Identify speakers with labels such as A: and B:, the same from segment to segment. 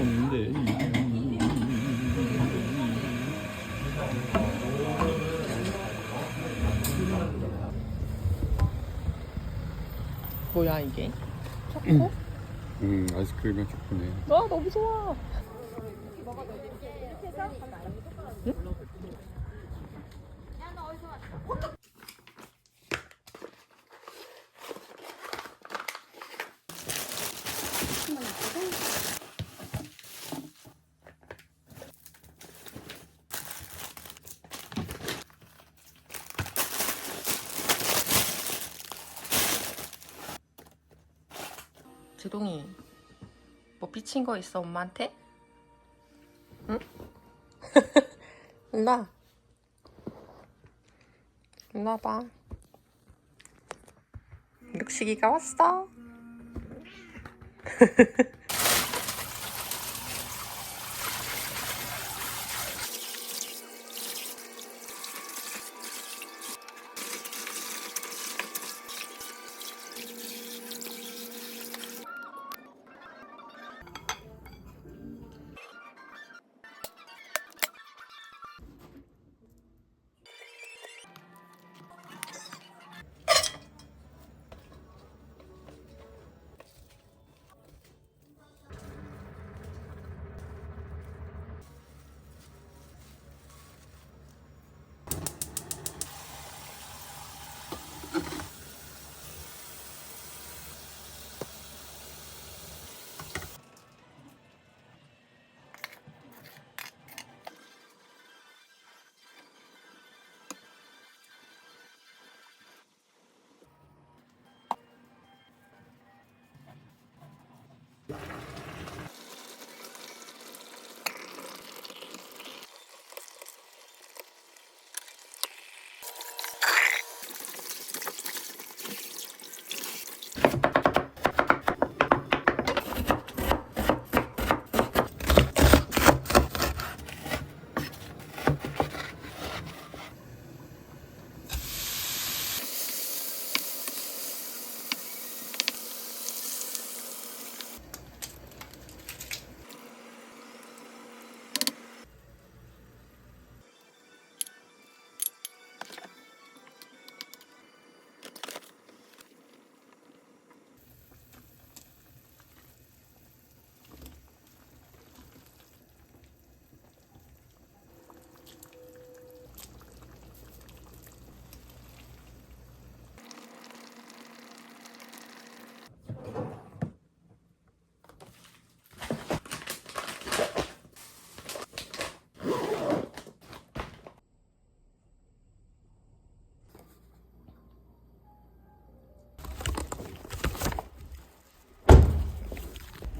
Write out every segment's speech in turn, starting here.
A: 없는데.
B: 뭐야 이게? 초코?
A: 음 아이스크림이 좋네.
B: 와 너무 좋아. 제동이 뭐 삐친 거 있어 엄마한테? 응? 일로 와 일로 와봐 룩식이가 왔어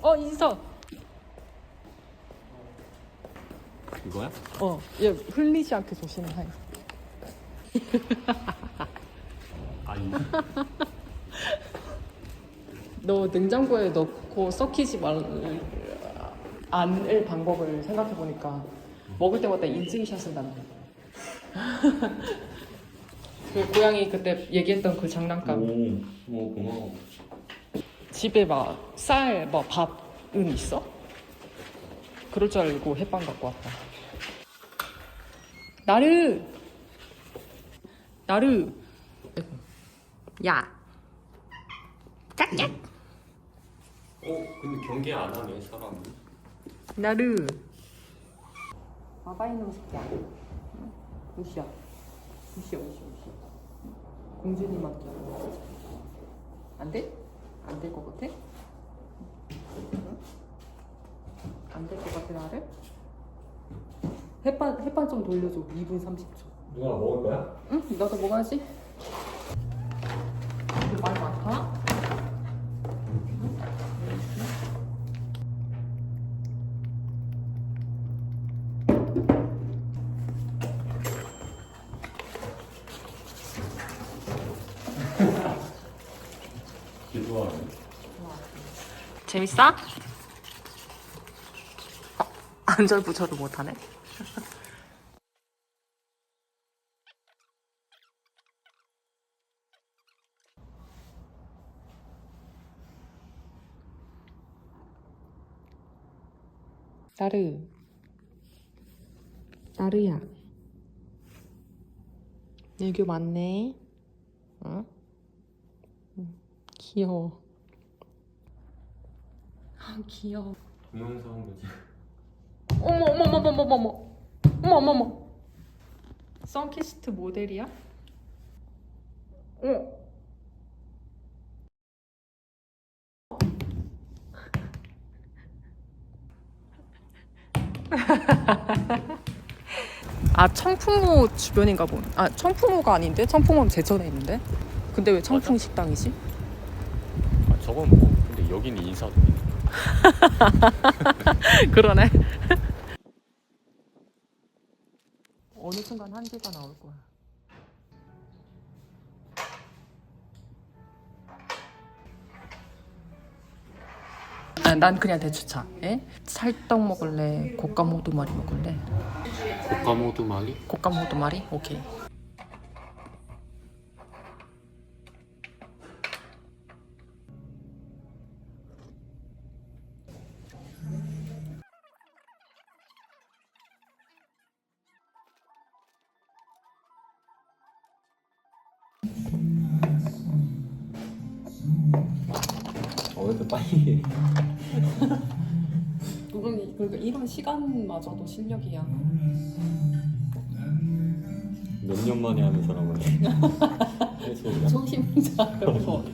B: 어 인서
A: 이거야?
B: 어 얘 흘리지 않게 조심해
A: 아니.
B: 너 냉장고에 넣고 썩히지 말 않을 방법을 생각해 보니까 먹을 때마다 인증샷을 남겨. 그 고양이 그때 얘기했던 그 장난감
A: 오, 오 고마워.
B: 집에 막 쌀, 뭐 밥은 있어? 그럴 줄 알고 햇반 갖고 왔다. 나르, 나르. 야, 짝짝.
A: 어, 근데 경계 안 하네 사람이.
B: 나르. 아바이 놈 새끼야. 무시야. 무시야, 무시야, 무시야. 공주님한테. 안 돼? 안 될 것 같아? 안 될 것 같아, 나를? 햇반, 햇반 좀 돌려줘. 2분 30초.
A: 누가 먹을 거야?
B: 응? 나도 먹어야지. 이거 말 많다?
A: 기도하네.
B: 재밌어? 안절부절도 못하네. 나르. 나르야. 애교 많네. 어? 응, 귀여워. 아 귀여워.
A: 동영상 한 거지.
B: 어머 어머 어머 어머 어머 어머 어머 어머 어머. 선키스트 모델이야? 어. 아 청풍호 주변인가 본. 아 청풍호가 아닌데 청풍호는 제천에 있는데. 근데 왜 청풍
A: 맞아?
B: 식당이지?
A: 아 저건 뭐 근데 여기는 인사동.
B: 그러네. 어느 순간 한디가 나올 거야. 아, 난 그냥 대추차. 에? 찰떡 먹을래? 곶감 호두마리 먹을래?
A: 볶아모두 말이?
B: 곶감 호두마리? 오케이.
A: 빨리.
B: 그건 그러니까 이런 시간마저도 실력이야.
A: 몇 년 만에 하는 사람은 해소가.
B: 초심자라고.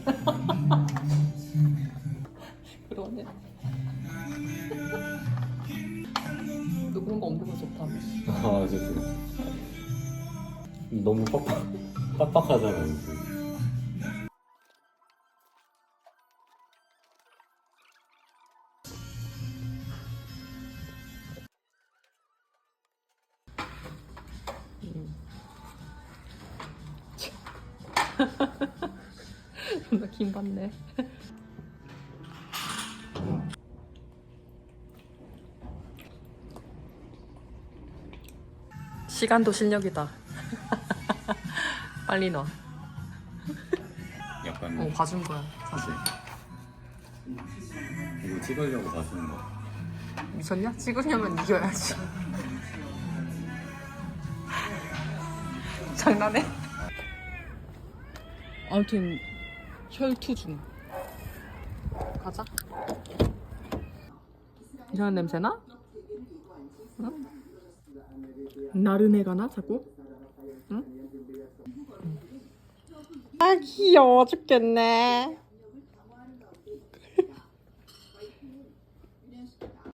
B: 그러네. 너 그런 거 없는 거 좋다며.
A: 아 그치. 너무 빡빡 빡빡하잖아.
B: 나김 받네. 시간도 실력이다. 빨리 넣어.
A: 약간
B: 어, 봐준 거야, 사실.
A: 이거 찍으려고 봐주는 거.
B: 미쳤냐? 찍으려면 이겨야지. 장난해? 아무튼 혈투 중. 가자. 이상한 냄새 나? 응? 나른해가 나 자꾸? 응? 아 귀여워 죽겠네.